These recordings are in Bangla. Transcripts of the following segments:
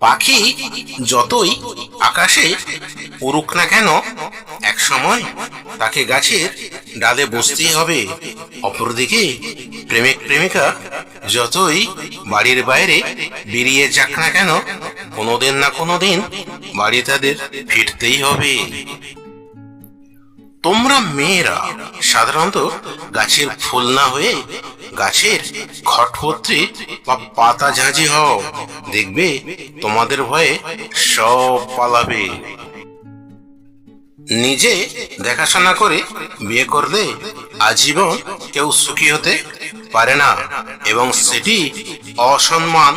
পাখি যতই আকাশে উড়ুক না কেন এক সময় তাকে গাছের ডালে বসতেই হবে। অপরদিকে প্রেমিক প্রেমিকা যতই বাড়ির বাইরে বেরিয়ে যাক না কেন, কোনোদিন না কোনোদিন বাড়ি তাদের ফিরতেই হবে। তোমরা মেয়েরা সাধারণত গাছের ফুল না হয়ে গাছের খটপত্রে বা পাতা ঝাঁঝি হও। দেখবে তোমাদের ভয়ে সব পালাবে। নিজে দেখাশোনা করে বিয়ে করলে আজীবন কেউ সুখী হতে পারে না এবং সেটি অসম্মান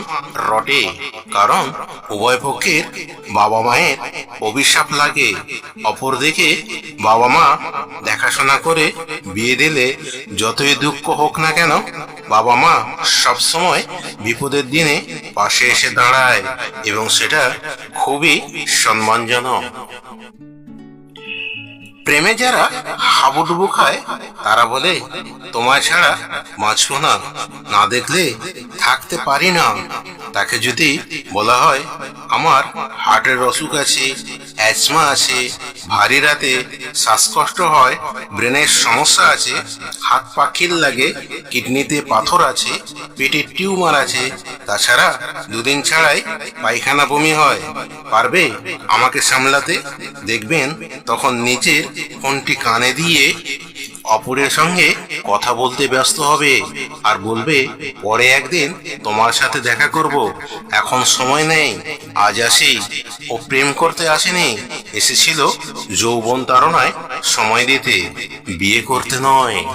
রটে, কারণ উভয় পক্ষের বাবা মায়ের অভিশাপ লাগে। অপরদিকে বাবা মা দেখাশোনা করে বিয়ে দিলে যতই দুঃখ হোক না কেন বাবা মা সবসময় বিপদের দিনে পাশে এসে দাঁড়ায় এবং সেটা খুবই সম্মানজনক। প্রেমে যারা হাবুডুবু খায়, তারা বলে, তোমায় ছাড়া বাঁচবো না না দেখলে থাকতে পারি না। তাকে যদি বলা হয়, আমার হার্টের অসুখ আছে অ্যাজমা আছে ভারী রাতে শ্বাসকষ্ট হয়, ব্রেনের সমস্যা আছে, হাত পা খিল লাগে, কিডনিতে পাথর আছে, পেটে টিউমার আছে, তাছাড়া দুদিন ছাড়াই পায়খানা বমি হয়। পারবে আমাকে সামলাতে? দেখবেন, তখন নিজের ফোনটি কানে দিয়ে অপরের সঙ্গে কথা বলতে ব্যস্ত হবে আর বলবে, পরে একদিন তোমার সাথে দেখা করব। এখন সময় নেই। আজ আসি। ও প্রেম করতে আসেনি। এসেছিল যৌবন তারণায় সময় দিতে। বিয়ে করতে নয়।